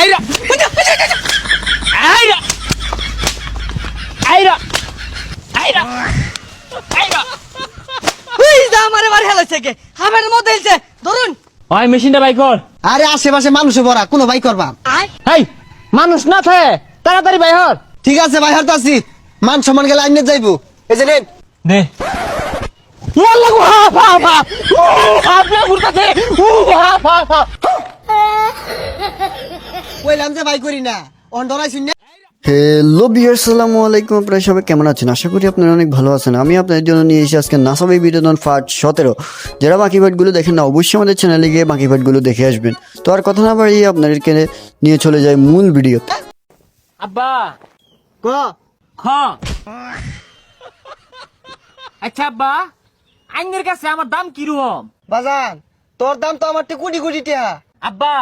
আইরা আইরা আইরা আইরা আইরা ওই যা আমারে বাড়ি হেলাইছে কে। হামের মধ্যে এলছে। ধরুন। ওই মেশিনটা বাই কর। আরে আশেপাশে মানুষে ভরা কোনো ভাই করবা? হেই মানুষ না থাকে। তাড়াতাড়ি বাই হর। ঠিক আছে ভাই হারতাছি মান সম্মান গেলে আইনে যাইবো। এই যে নেন। দে ওয়াল্লাহ হা ফা ও আপনি ঘুরতাছে। ও হা ফা ফা কইলাম যে ভাই করি না। অন ধরাইছি হ্যালো বিয়ার সালামু আলাইকুম। আপনারা সবাই কেমন আছেন? আশা করি আপনারা অনেক ভালো আছেন। আমি আপনাদের জন্য নিয়ে এসেছি আজকে নাসাবি বিনোদন পার্ট সতেরো। যারা বাকি পার্টগুলো দেখেন না অবশ্যই আমাদের চ্যানেলে গিয়ে বাকি পার্টগুলো দেখে আসবেন। তো আর কথা না বাড়িয়ে আপনাদেরকে নিয়ে চলে যায় মূল ভিডিও আব্বা! ক? খ! আচ্ছা আব্বা আইনের কাছে আমার দাম কীরকম? বাজান তোর দাম তো আমার কোটি কোটি টাকা আব্বা!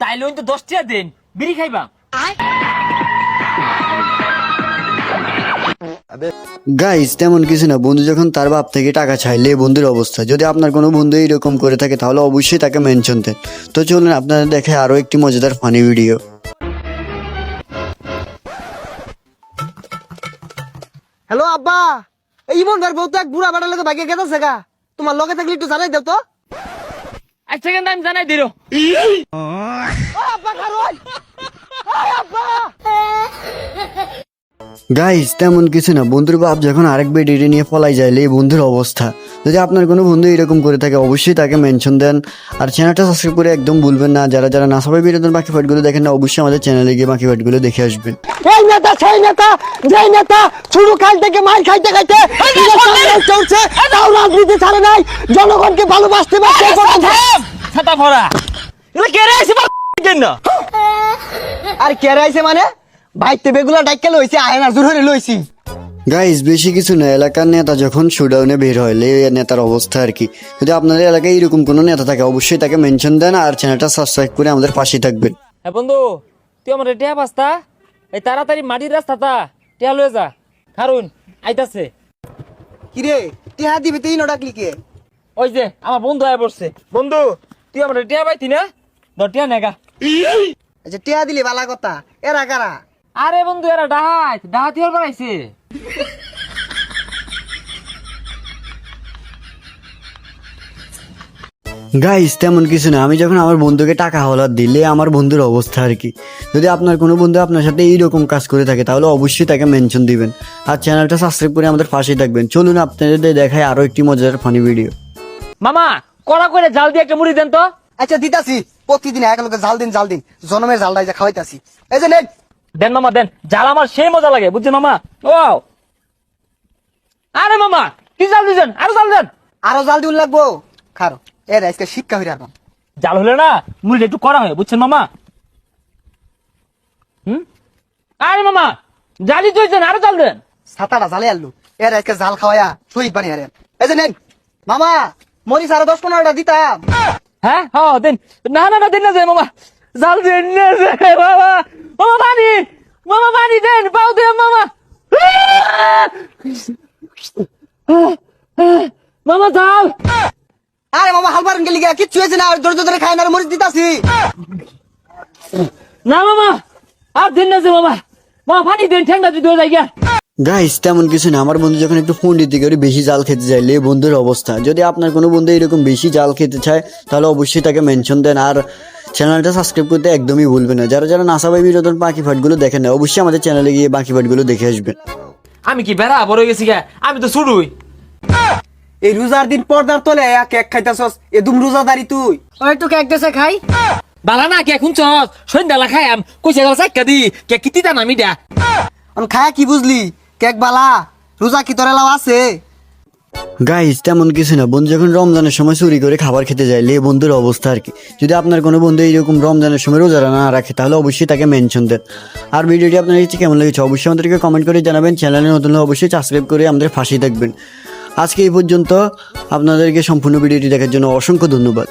তাইলে তো দশ টাকা দেন। বিড়ি খাইবা। গাইস তেমন কিছু না। বন্ধু যখন তার বাপ থেকে টাকা চাইলে বন্ধুর অবস্থা। যদি আপনার কোনো বন্ধু এরকম করে থাকে তাহলে অবশ্যই তাকে মেনশন দেন। তো চলুন আপনারা দেখে আরও একটি মজাদার ফানি ভিডিও হ্যালো আব্বা! এই ইমনদার বউ তো এক বুড়া বাড়ার লগে ভাগে গেছে গা। তোমার লগে থাকলে একটু জানাই দাও তো। আচ্ছা কিন্তু আমি জানাই দিল। আব্বা খারোই আব্বা! গাইস তেমন কিছু না। বন্ধুর বাপ যখন আরেক বেডিটি নিয়ে পলাই যায় এই বন্ধুর অবস্থা। যদি আপনার কোনো বন্ধু এরকম করে থাকে অবশ্যই তাকে মেনশন দেন। আর চ্যানেলটা সাবস্ক্রাইব করে একদম ভুলবেন না। যারা যারা না সবাই বিনোদন বাকি ফাইটগুলো দেখেন না অবশ্যই আমাদের চ্যানেলে গিয়ে বাকি ফাইটগুলো দেখে আসবেন। এই নেতা সেই নেতা যেই নেতা শুরু কাল থেকে মার খাইতে খাইতে চলছে তাও রাজনীতি ছাড়ে নাই। জনগণকে ভালোবাসতে পারছে ছাতা ভরা। এগুলো কে রে এসে কেন? আর কে রাইছে মানে? ভাইতে বেগুলা ডাইকে লইছে আয়না জোর হয়ে লইছি। গাইস বেশি কিছু না এলাকার নেতা যখন শোডাউনে বের হয় লে নেতার অবস্থা আর কি। যদি আপনাদের এলাকায় এরকম কোনো নেতা থাকে অবশ্যই তাকে মেনশন দেন আর চ্যানেলটা সাবস্ক্রাইব করে আমাদের পাশে থাকবেন। হ্যাঁ বন্ধু তুই আমার টিয়া পাস্তা এই তাড়াতাড়ি মাটির রাস্তাটা টিয়া লয়ে যা। কারণ আইতাছে। কিরে টিহা দিবে তুই ন ডাকলি কে? ওই যে আমার বন্ধু আয় পড়ছে। বন্ধু তুই আমার টিয়া পাইতি না? ধর টিয়া নেগা আচ্ছা টিহা দিলি বালা কথা এরা কারা? আরে বন্ধু এরা ডাহাত ডাহাতি হল বাড়াইছে গাইস তেমন কিছু না। আমি যখন আমার বন্ধুকে টাকা হলার দিলে আমার বন্ধুর অবস্থা আর কি। যদি আপনার কোনো বন্ধু আপনার সাথে এইরকম কাজ করে থাকে তাহলে অবশ্যই তাকে মেনশন দিবেন। আর চ্যানেলটা সাবস্ক্রাইব করে আমাদের পাশেই থাকবেন। চলুন আপনাদের দেখায় আরও একটি মজাদার ফানি ভিডিও মামা কড়া করে জাল দিয়ে একটা মুড়ি দেন তো। আচ্ছা দিতাছি। প্রতিদিন এক লোকে জাল দিন জাল দিন। জনমের জালটাই যা খাওয়াইতাছি। এই যে নেন দেন মামা দেন। জাল আমার সেই মজা লাগে বুঝছেন মামা? ও। আরে মামা কি জাল দিছেন? আরও জাল দেন। আরও জাল দিন লাগবো। খারো এর আজকে শিক্ষা হইরা না জাল হলে না মুড়িটা একটু করা হয় বুঝছেন মামা? হুম? আরে মামা জালি তুইছেন আরও জাল দেন। সাতাটা জালে আনলু। এর আজকে জাল খাওয়ায়া শহীদ বানি হারেন। এই যে নেন। মামা মরিচ আরও দশ পনেরোটা দিতাম। হ্যাঁ? হ্যাঁ দেন। না না না দেন না যে মামা। জাল দেন না যে মামা। মামা পানি দেন পাও দেন মামা মামা জাল আরে মামা হাল পারেন গেলি গা, কিচ্ছু হয়েছে না ধরে ধরে খায় না মরিচ দিতাছি। না মামা আর দেন না যে মামা। মামা পানি দেন ঠান্ডা যদি হয়ে যায় গিয়া। গাইস তেমন কিছু না। আমার বন্ধু যখন একটু ফোন দিতে করে বেশি জাল খেতে চাইলে বন্ধুর অবস্থা। যদি আপনার কোনো বন্ধু এরকম বেশি জাল খেতে চায় তাহলে অবশ্যই তাকে মেনশন দেন। আর চ্যানেলটা সাবস্ক্রাইব করতে একদমই ভুলবেন না। যারা যারা নাসাবাই বিনোদন বাকি ফাটগুলো দেখেন না অবশ্যই আমাদের চ্যানেলে গিয়ে বাকি ফাটগুলো দেখে আসবেন। আমি কি বেড়া? বড় গেছি গা আমি তো শুরুই এই রোজার দিন পর্দার তোলে এক কেক খাইতাছস এদুম দুম রোজাদারি তুই। ওই তো কেক দেশে খাই। বালা না কেক শুনছস? সন্ধ্যালা খাইয়াম কইছে গেল দি কে কিতি দাম আমি দা আমি খায় কি বুঝলি? কেক বালা রোজা কি তোর লাও আছে? গাইস তেমন কিছু না। বন্ধু, যখন রমজানের সময় চুরি করে খাবার খেতে যায়, লে বন্ধুর অবস্থা আর কি। যদি আপনার কোনো বন্ধু এইরকম রমজানের সময় রোজারা না রাখে, তাহলে অবশ্যই তাকে মেনশন দেন। আর ভিডিওটি আপনার কাছে কেমন লেগেছে, অবশ্যই আমাদেরকে কমেন্ট করে জানাবেন। চ্যানেলে নতুন অবশ্যই সাবস্ক্রাইব করে আমাদের ফাঁসি থাকবেন আজকে এই পর্যন্ত আপনাদেরকে সম্পূর্ণ ভিডিওটি দেখার জন্য অসংখ্য ধন্যবাদ।